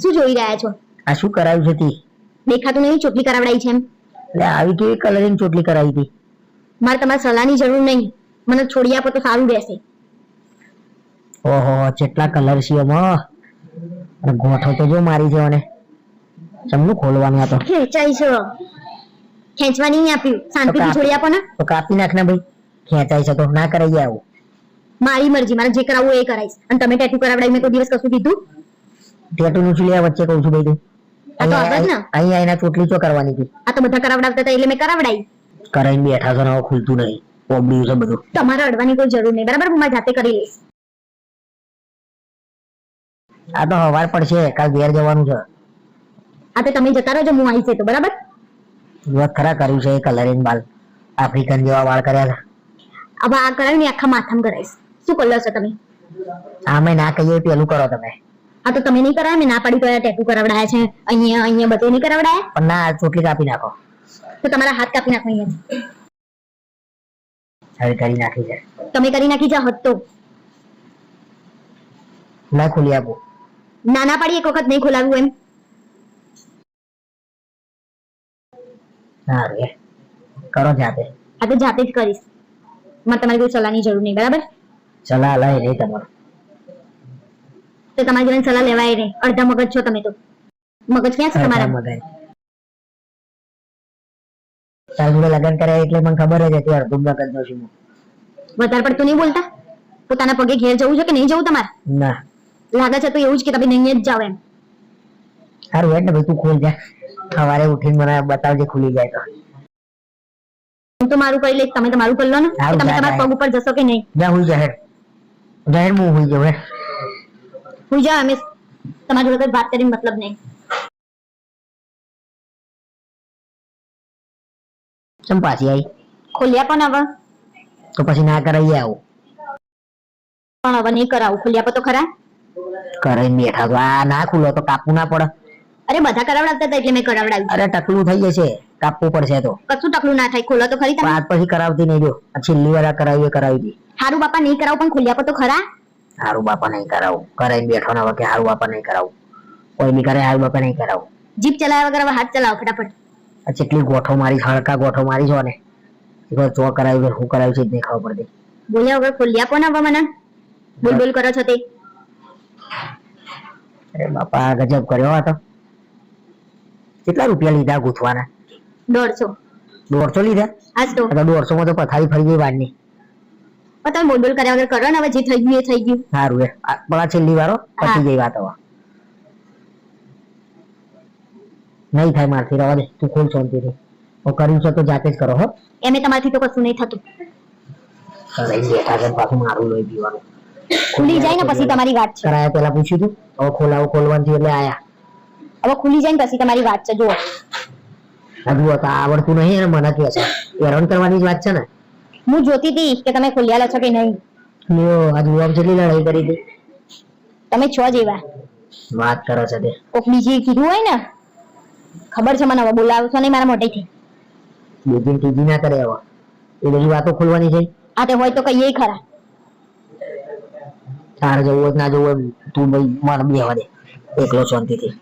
શું જોઈ રહ્યા છો? આ શું કરાવ્યું છે તે? દેખાતું નહીં ચોટલી કરાવડાઈ છે એમ. એટલે આવી કેવી કલરિંગ ચોટલી કરાવી હતી? મારે તમારી સલાહની જરૂર નહીં. મને છોડી આપો તો સારું રહેશે. ઓહો કેટલા કલર છે એમાં. ગોઠો તો જો મારી છે મને ચમનું ખોલવાનું આ તો. ખેંચાઈ છે. ખેંચવા નહીં આપ્યું. શાંતિથી. છોડી આપો ને. તો કાપી નાખ ને ભાઈ. ખેંચાઈ છે તો ના કરાઈ આવું. મારી મરજી મારે જે કરાવવું એ કરાઈશ. અને તમે ટેટુ કરાવડાવી મેં કોઈ દિવસ કશું કીધું. ટેટુ નું શું વચ્ચે કહું છું ભાઈ તું આ તો આવે જ ને. અહીંયા અહીંયા એના ચોટલી ચો કરવાની હતી આ તો બધા કરાવડાવતા હતા એટલે મેં કરાવડાવી કરાઈને બેઠા છો ને ખુલતું નહીં. પોબડ્યું છે બધું. તમારે અડવાની કોઈ જરૂર નહીં બરાબર? હું જાતે કરી લઈશ. આ તો હવાર પડશે કાલ ઘેર જવાનું છે. આ તો તમે જતા રહેજો હું આવી એ તો બરાબર? વાત ખરા કર્યું છે કલરિંગ બાલ. આફ્રિકન જેવા વાળ કર્યા છે. હવે આ કરાવીને આખા માથામાં કરાવીશ શું કલર છો તમે? આમે ના કહીએ પેલું કરો તમે. આ તો તમે નહીં કરાવે? મેં ના પાડી તો ટેટુ કરાવડાયા છે. અહીંયા અહીંયા બધે નહીં કરાવડાયા? પણ ના ચોટલી કાપી નાખો. તો તમારા હાથ કાપી નાખો અહીંયા. હવે કરી નાખી છે. તમે કરી નાખી જા હતો તો. ના ખોલી આપું. નાના પાડી એક વખત નહીં ખોલાવ્યું એમ. સારું એ. કરો જાતે. આ તો જાતે જ કરીશ. મારે તમારી કોઈ સલાહની જરૂર નહીં બરાબર? સલાહ લઈ રહી તમારું. તો તમારી જોડે સલાહ લેવાય નહીં. અડધા મગજ છો તમે તો. મગજ ક્યાં છે તમારા? મગજ. તાર જોડે લગ્ન કર્યા એટલે મને ખબર જ હતી અડધું મગજ નો છું વધારે પડતું નહીં બોલતા? પોતાના પગે ઘેર જવું છે કે નહીં જવું તમારે? ના. લાગે છે તો એવું જ કે તમે નહીં જ જાવ એમ. સારું હેડ ને ભાઈ તું ખોલ જા. સવારે ઉઠીને મને બતાવજે ખુલી જાય તો. હું તો મારું કરી લઈશ. તમે તમારું કરી લો ને. તમે તમારા પગ ઉપર જશો કે નહીં? જા હું જાહેર. જાહેર હું હોઈ જાઉં હું જાઓ અમે તમારી જોડે વાત કરીને મતલબ નહીં. ચમ પાછી આવી ખોલ્યા પણ હવે. તો પછી ના કરાવી આવું. પણ હવે નહીં કરાવું. ખોલ્યા પણ તો ખરા. કરાઈને બેઠા તો. આ ના ખુલો તો કાપવું ના પડે. અરે બધા કરાવડાવતા હતા એટલે મેં કરાવડાવ્યું. અરે ટકલું થઈ જશે. કાપવું પડશે તો. કશું ટકલું ના થાય. ખોલો તો ખરી તમે. પછી કરાવતી નહીં જો આ છેલ્લી વાર કરાવી કરાવી દી સારું બાપા નહીં કરાવું પણ ખોલ્યા પણ તો ખરા. હારું બાપા નહીં કરાવું. કરાઈને બેઠો ના વખતે હારું બાપા નહીં કરાવું. કોઈ બી કરે હારું બાપા નહીં કરાવું. જીપ ચલાવ્યા વગર હવે હાથ ચલાવો ફટાફટ. આ જેટલી ગોઠો મારી હળકા ગોઠો મારી છો ને એકવાર ચો કરાવી છે, શું કરાવી છે જ નહીં ખબર પડતી. બોલ્યા વગર ખોલ્યા પણ હવે મને? બોલ બોલ કરો છો તે. અરે બાપા ગજબ કર્યો આ તો. કેટલા રૂપિયા લીધા ગૂંથવાના? દોઢસો. દોઢસો લીધા? આજ આ તો દોઢસો માં તો પથારી ફરી ગઈ વાડની પણ તમે બોલ બોલ કર્યા વગર કરો ને હવે જે થઈ ગયું એ થઈ ગયું. સારું એ. આ છેલ્લી વારો પછી જઈ વાત હવે નહીં થાય મારથી રવા દે. તું ખોલ શાંતિથી. હું કર્યું છે તો જાતે જ કરો હો. એમે તમારથી તો કશું નહીં થતું. કરાઈ બેઠા છે પાછું મારું લોહી પીવાનું. ખુલી જાય ને પછી તમારી વાત છે. કરાયા પેલા પૂછ્યું તું? હવે ખોલાવું ખોલવાનું એટલે આયા. હવે ખુલી જાય ને પછી તમારી વાત છે જુઓ. હજુ આવડતું નહીં અને મને કહે છે. હેરાન કરવાની જ વાત છે ને. હું જોતી હતી કે તમે ખોલ્યા લો છો કે નહીં. લ્યો આજ હું જેટલી લડાઈ કરી હતી. તમે છો જેવા. વાત કરો છો તે. કોક બીજી કીધું હોય ને ખબર છે મને હવે બોલાવશો નહીં મારા મોટેથી બીજી ટીજી ના કરે હવે. એ બધી વાતો ખોલવાની છે? આ તે હોય તો કહીએ ખરા. તારે જવું જ ના જવું તું ભાઈ મારા બેહવા દે. એકલો શાંતિથી.